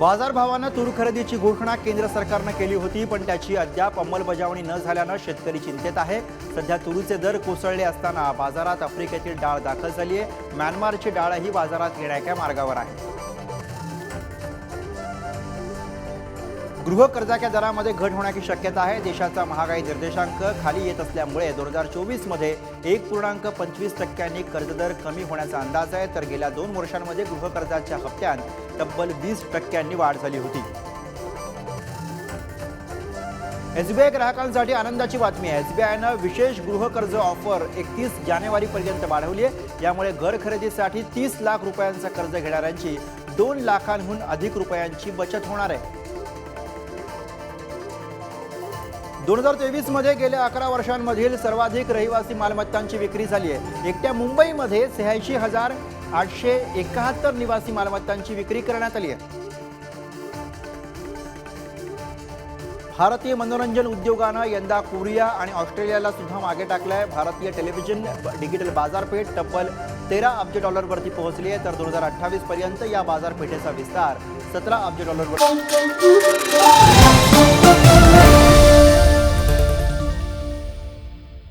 बाजारभावानं तूर खरेदीची घोषणा केंद्र सरकारनं केली होती पण त्याची अद्याप अंमलबजावणी न झाल्यानं शेतकरी चिंतेत आहे. सध्या तुरीचे दर कोसळले असताना बाजारात आफ्रिकेतील डाळ दाखल झाली आहे म्यानमारची डाळही बाजारात येण्याच्या मार्गावर आहे. गृहकर्जाच्या दरामध्ये घट होण्याची शक्यता आहे. देशाचा महागाई निर्देशांक खाली येत असल्यामुळे दोन हजार चोवीसमध्ये एक पूर्णांक पंचवीस टक्क्यांनी कर्जदर कमी होण्याचा अंदाज आहे. तर गेल्या दोन वर्षांमध्ये गृहकर्जाच्या हप्त्यात तब्बल वीस टक्क्यांनी वाढ झाली होती. एसबीआय ग्राहकांसाठी आनंदाची बातमी आहे. एसबीआयनं विशेष गृहकर्ज ऑफर एकतीस जानेवारीपर्यंत वाढवली आहे. यामुळे घर खरेदीसाठी तीस लाख रुपयांचं कर्ज घेणाऱ्यांची दोन लाखांहून अधिक रुपयांची बचत होणार आहे. दोन हजार तेवीसमध्ये गेल्या अकरा वर्षांमधील सर्वाधिक रहिवासी मालमत्तांची विक्री झाली आहे. एकट्या मुंबईमध्ये शहाऐंशी हजार आठशे एकाहत्तर निवासी मालमत्तांची विक्री करण्यात आली आहे. भारतीय मनोरंजन उद्योगानं यंदा कोरिया आणि ऑस्ट्रेलियाला सुद्धा मागे टाकलंय. भारतीय टेलिव्हिजन डिजिटल बाजारपेठ तब्बल तेरा अब्ज डॉलरवरती पोहोचली आहे. तर दोन हजार अठ्ठावीस पर्यंत या बाजारपेठेचा विस्तार सतरा अब्ज डॉलरवर